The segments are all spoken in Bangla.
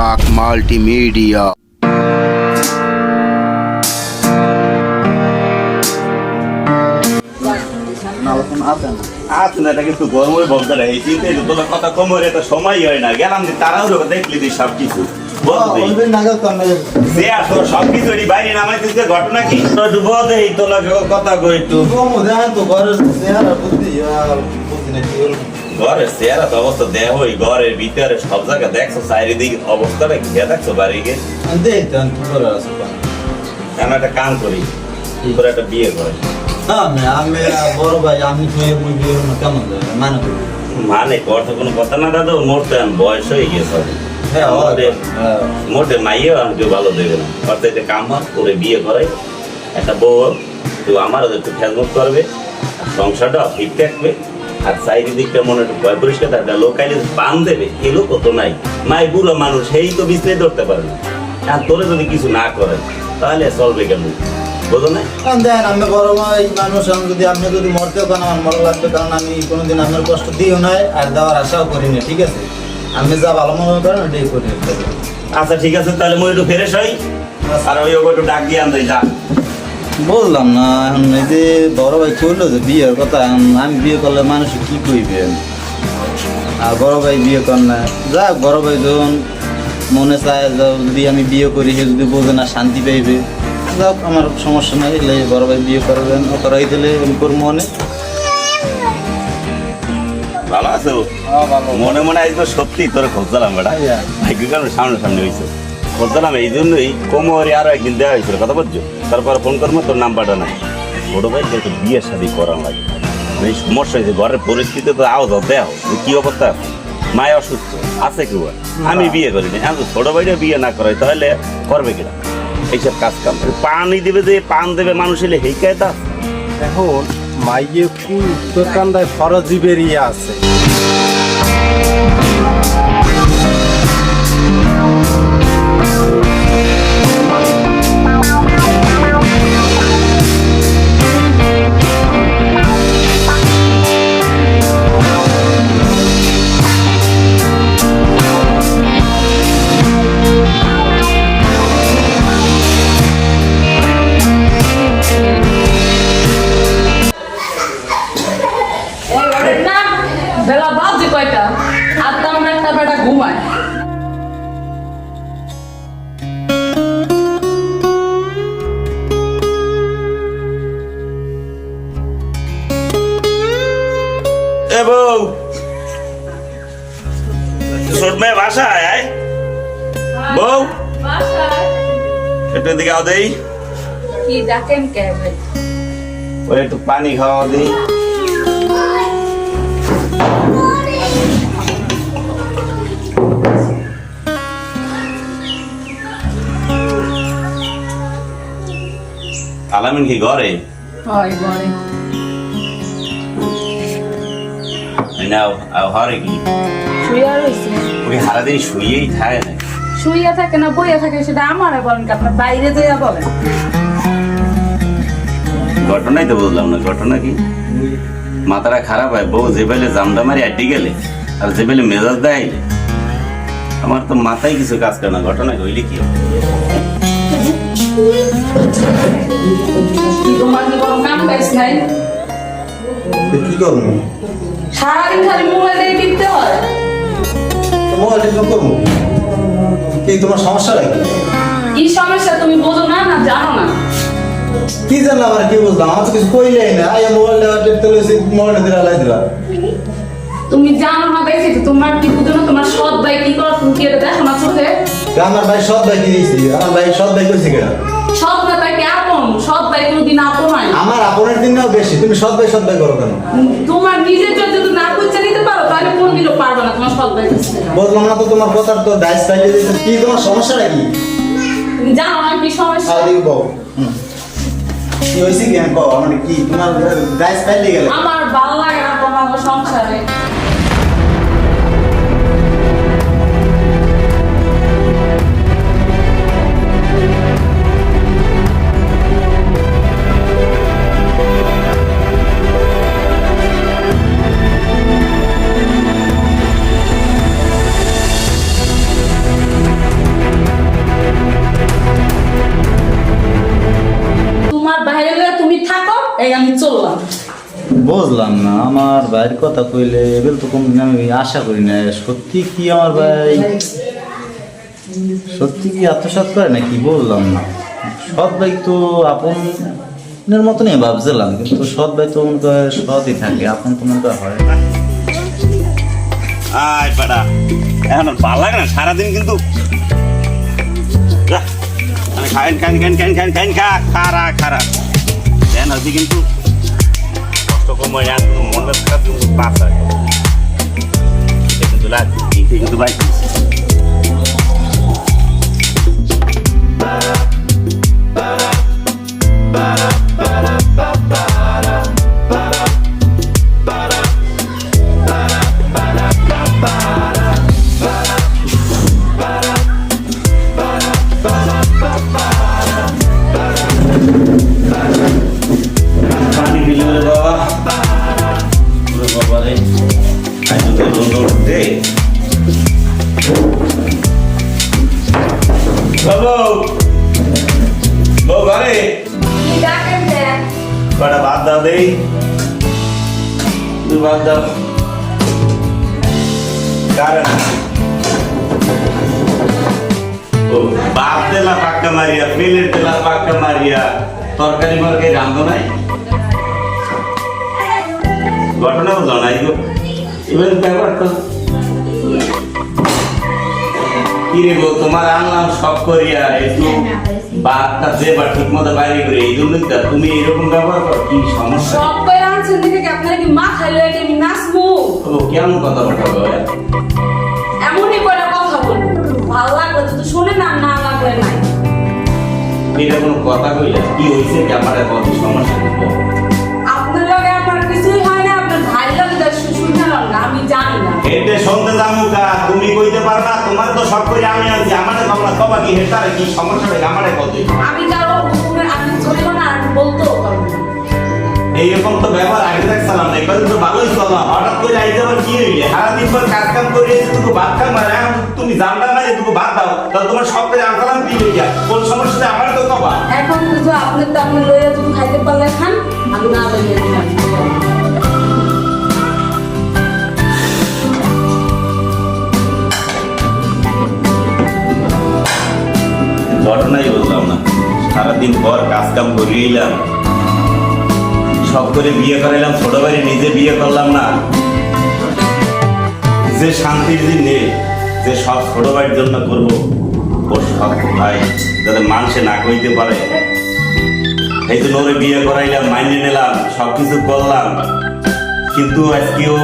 Black Multimedia. না এটা কিন্তু গরমের না এই চিন্তা তো তোর কথা কম হয়ে তো সময় হয় না। গেলাম যে তারাও দেখলি তুই সব কিছু সে আর তোর সব কিছু এটি বাইরে নামাই দিতে ঘটনা কি? বল এই তোলা কথা কই একটু। ঘরের চেহারা তো অবস্থা দেহ ওই ঘরের ভিতরে সব জায়গা দেখছ চারিদিকে অবস্থাটা খেয়ে দেখছ বাড়ি গিয়ে আমি একটা কাম করি? তোর একটা বিয়ে করে। বড় ভাই আমি বিয়ে কেমন? মানে করি। মানে কর তো কোনো কথা না দাদা মোটে আমি বয়স হয়ে গেছে। মোটে মাইয়েও আমাকে ভালো দেবে না। অর্থাৎ এটা কাম করে বিয়ে করে। একটা বউ তো আমারও একটু খেজমত করবে সংসারটা ঠিক থাকবে। আর চাইরি দিকটা মনে একটু ভয় পরিষ্কার থাকবে লোকাইলে পান দেবে এ লোক তো নাই। মাই বুড়ো মানুষ সেই তো বিছনে ধরতে পারে না। আর তোরে যদি কিছু না করে তাহলে চলবে কেমন? বোঝো না? কারণ দেখেন আমি বড় মানুষ আমি যদি আপনি যদি মরতেও কেন আমার লাগবে কারণ আমি কোনোদিন আপনার কষ্ট দিও নাই আর দেওয়ার আশাও করিনি ঠিক আছে? আমি যা ভালো মনে করেন ওটাই করি। আচ্ছা ঠিক আছে তাহলে মই একটু ফেরেস হই আর ওই ওকে একটু ডাক দিয়ে আনতে যা। বললাম না এখন এই যে বড় ভাই করল যে বিয়ের কথা এখন আমি বিয়ে করলে মানুষ কি কইবে? আর বড় ভাই বিয়ে কর না। যাক বড় ভাই যখন মনে চায় যদি আমি বিয়ে করি সে যদি বোঝে না শান্তি পাইবে। যাক আমার সমস্যা নাই এলে বড় ভাই বিয়ে করবেন ও করাই দিলে আমি করব মনে ভালো আছো? মনে মনে আজকে সত্যি তোর খোঁজলাম বেটা। ভাগ্য কারণ সামনে সামনে হয়েছে খোঁজলাম এই জন্যই কোমরে আরও একদিন দেওয়া হয়েছিল কথা বলছো? তারপরে ফোন করব তোর নাম্বারটা নাই। ছোট ভাই একটু বিয়ে শাদি করার লাগে। এই সমস্যা হয়েছে ঘরের পরিস্থিতি তো আওয়াজ দেও কি অবস্থা? মায় অসুস্থ আছে কেউ? আমি বিয়ে করিনি। তো ছোট ভাইটা বিয়ে না করাই তাহলে করবে কিনা? এইসব কাজ কাম পানি দিবে যে পান দেবে মানুষ এলে হেই কায়দা এখন মাইয়ে কুল উত্তরকান্দায় ফরজি বেরিয়ে আছে। আও দেই। কি ডাকেন কে ওই একটু পানি খাওয়া দিই। আলামিন কি ঘরে? হয় এই নাও আও হরে কি? শুইয়া রয়েছে ওই সারাদিন শুয়েই থাকে। না শুইয়া থাকে না বইয়া থাকে সেটা আমার বলেন কি আপনার বাইরে যেয়া বলেন। ঘটনাই তো বুঝলাম না ঘটনা কি? মাথাটা খারাপ হয় বউ যে বেলে জামটা মারি আড্ডি গেলে আর যে বেলে মেজাজ দেয় আমার তো মাথায় কিছু কাজ করে না ঘটনা হইলে কি সারাদিন খালি মোবাইলে টিপতে হয়। মোবাইল করব। কি তোমার সমস্যা কি? সমস্যা তুমি বোঝো না না জানো না। কি জানলাম আমার কি বুঝলাম? আমার তো কিছু কইলেই না। আইয়া মোবাইলটা টেপতে লইছি মোবাইলটা দিলা লাই দিলা তুমি জানো না দেখছি তো তোমার কি বুঝো না? তোমার সৎ ভাই কি করো? তুমি কি এটা দেখো না চোখে? আমার ভাই সৎ ভাই কি দিয়েছি? আমার ভাই সৎ ভাই কইছে কেনা সৎ ভাই তাই কি আপন? সৎ ভাই কোনোদিন আপন হয়? আমার আপনের দিনও বেশি। তুমি সৎ ভাই সৎ ভাই করো কেন? তোমার নিজের জন্য যদি না বুঝতে নিতে পারো তাহলে কোনদিনও পারবে না তোমার সৎ ভাই কাছে বললাম না তো তোমার কথার তো ডাইস পাইলে কি তোমার সমস্যা কি? জানো না কি সমস্যা? আদি বউ। কি হয়েছে কি? আমি কও আমার কি তোমার ডাইস পাইলে গেলে? আমার ভালো লাগে না তোমার সংসারে কথা কইলে এবার তো কোন আমি আশা করি না। সত্যি কি আমার ভাই? সত্যি কি আত্মসাৎ করে নাকি? বললাম না। সৎ ভাই তো আপনের মতনই ভাবছিলাম, কিন্তু সৎ ভাই তো মনে করে সৎই থাকে, আপন তো মনে হয় না। আয় বেটা, এখন ভালো লাগে না, সারাদিন কিন্তু মানে খাইন খাইন খাইন খাইন খাইন খাইন খা, খারা খারা। দেন হচ্ছে কিন্তু কষ্ট কম হয় আর কিন্তু মনটা খারাপ কিন্তু পাস হয় এটা কিন্তু লাগবে এইটা কিন্তু ভাত দিলা পাক্কা মারিয়া প্লেট দিলা পাক্কা মারিয়া তরকারি মরকারি রান্ধো নাই? ঘটনা বুঝো নাই গো। এবার ব্যাপারটা কি রে গো তোমার আনলাম সব করিয়া একটু বাদটা দেবা ঠিক মতো বাইরে করে এই জন্যই তো তুমি এরকম ব্যবহার করো কি সমস্যা? সব করে আনছেন দেখে আপনার কি মাথায় লয়ে কি নাচবো? ও কেমন কথা বলতে হবে না না নাই। এটা কোনো কথা কইলা? কি হইছে কি আমার কত সমস্যা? আপনার লগে আমার কিছুই হয় না আপনার ভাই লগে তো শুনে না আমি জানি না। হেঁটে শুনতে যাব কা তুমি কইতে পারবা তোমার তো সব করে আমি আছি আমারে তোমরা কবা কি হেটারে কি সমস্যা? আমারে কত আমি কারও আমি চলবো না না এইরকম তো ব্যাপার আগে দেখছিলাম না এবার তো ভালোই চলা হঠাৎ করে আইতে আবার কি হইলে? সারাদিন পর কাজ কাম করে তুমি ভাত খাম মারে তুমি জানলা না তুমি ভাত দাও তাহলে তোমার সব করে আনসালাম কি হইয়া? কোন সমস্যাটা আমার তো কবা। এখন কিছু আপনি তো আপনি লইয়া তুমি খাইতে পারলে খান আমি না লইয়া ঘটনাই বললাম না। সারাদিন পর কাজ কাম করে এলাম সব করে বিয়ে করাইলাম, ছোট ভাই নিজে বিয়ে করলাম না। যে শান্তির দিন নেই, যে সব ছোট ভাইয়ের জন্য করব ওর সব ভাই যাতে মানুষে না কইতে পারে। এই জন্য ওরে বিয়ে করাইলাম, মাইনে নিলাম সব কিছু করলাম। কিন্তু আজকেও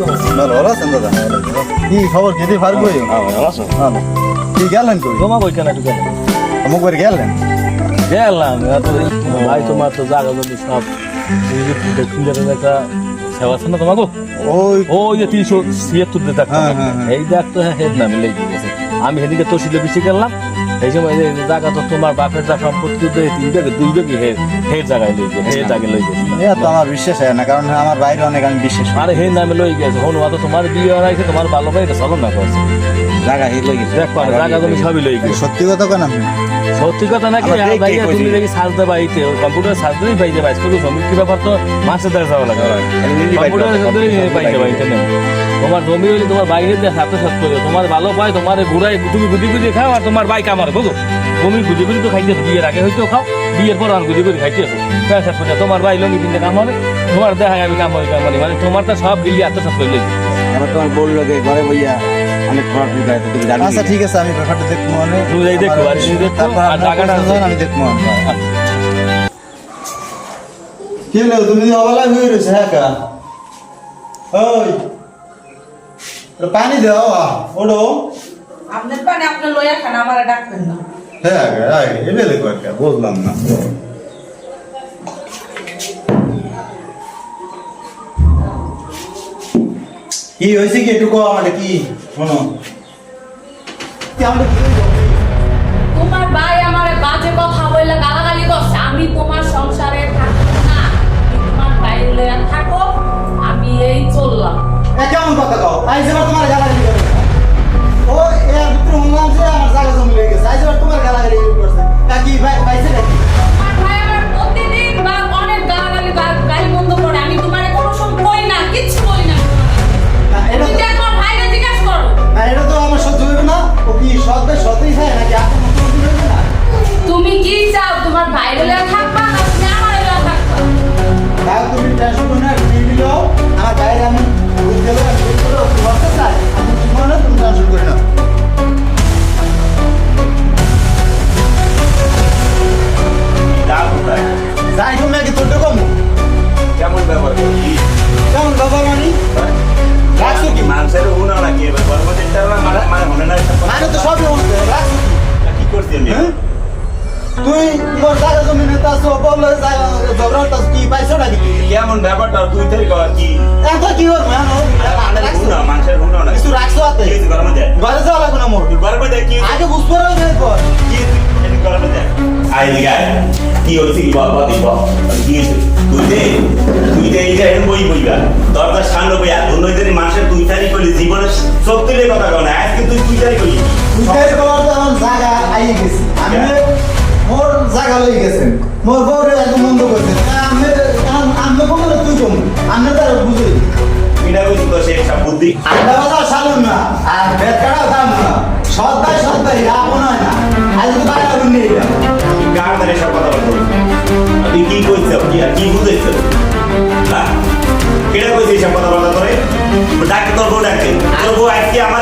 ভালো আছেন দাদা কি খবর? খেতে পারব? কি গেলেন কই? জমা কই কেন একটু কেন অমুক করে গেলেন? গেলাম ভাই তোমার তো জাগা জমি সব। একটা সেবা আছে না তোমাকে ওই ওই যে তিনশো ছিয়াত্তর দিয়ে ডাক্তার হ্যাঁ, হ্যাঁ, হ্যাঁ। এই ডাক্তার হেড নামে লেগে গেছে আমি সেদিকে তসিলে বেশি গেলাম এই সময় যে জায়গা তো তোমার বাপের যা সম্পত্তি তো তিন জায়গায় দুই জায়গায় হে হে জায়গায় লই গেছে হে জায়গায় লই গেছে। এটা তো আমার বিশ্বাস হয় না কারণ আমার বাইরে অনেক আমি বিশ্বাস আরে হে নামে লই গেছে হন তো তোমার বিয়ে হয়েছে তোমার ভালো ভাই চলো না করছে জায়গা হিট লেগেছে দেখো জায়গা তুমি সবই লই গেছে। সত্যি কথা কেন সত্যি কথা নাকি? আমরা দেখে ভাইয়া তুমি দেখি সাজতে বাড়িতে কম্পিউটার সাজতেই পাইতে পাইছ কিন্তু সমিতি ব্যাপার তো? মাসে দেড় যাওয়া লাগে। কম্পিউটার সাজতেই পাইতে পাইতে তোমার জমি হলে তোমার বাইরে দিয়ে সাথে সাথ তোমার ভালো পায় তোমার ঘুরাই তুমি গুজি গুজি খাও আর তোমার বাইক আমার বুঝো? তুমি গুজি গুজি তো খাইতে বিয়ের আগে হয়তো খাও বিয়ের পর আর গুজি গুজি খাইতে ব্যবসা তোমার ভাই লঙ্গি কিনতে কাম হবে তোমার দেখায় আমি কাম করি কাম মানে তোমার তো সব গিলি আত্মসাত করে লেগে এবার তোমার বলল ঘরে বইয়া আচ্ছা ঠিক আছে আমি ব্যাপারটা দেখব মানে। তুমি যাই দেখো, আর তুমি দেখো, তারপর আর টাকাটা পছন্দ না, আমি দেখব কি হলো তুমি অবলা হয়ে রয়েছে হ্যাঁ কা? ওই পানি দাও ওডো আপনার পানি আপনার লইয়া খান আমার ডাকবেন না। হ্যাঁ হ্যাঁ এবেলে কয়েকটা বুঝলাম না। কি হয়েছে কি এটুকু আমাদের কি শোনো তোমার গালাগালি করছে। আমি সংসারে থাকব তোমার ভাই লইয়া থাকো আমি এই চললাম। কেমন কথা কও? তোমার গালাগালি করে ও এর ভিতরে মনে যে গেছে। তোমার গালাগালি করছে। কাকি ভাই ভাইছে ঘরে যাওয়া লাগবে না মোর। গর্বে দেখ। কি আগে বুঝতে পারবে এরপর। আই দিগা কি হচ্ছে কি বাবা দিব কি তুই দে তুই দে এইটা এরকম বই বইবা দরকার সামনে বইয়া দুই দিন মাসে দুই তারিখ করলি জীবনে সব তুলে কথা কয় আজকে তুই দুই তারিখ করলি। দুই তারিখ করার তো আমার জায়গা আই গেছে। আমি মোর জায়গা লই গেছেন মোর বউরে একদম বন্ধ করছে। আমি আমি কোনো তুই কম? আমি তার বুঝি এটা বুঝি তো সে বুদ্ধি। আমরা হিসাব বউ বউ আজকে আমার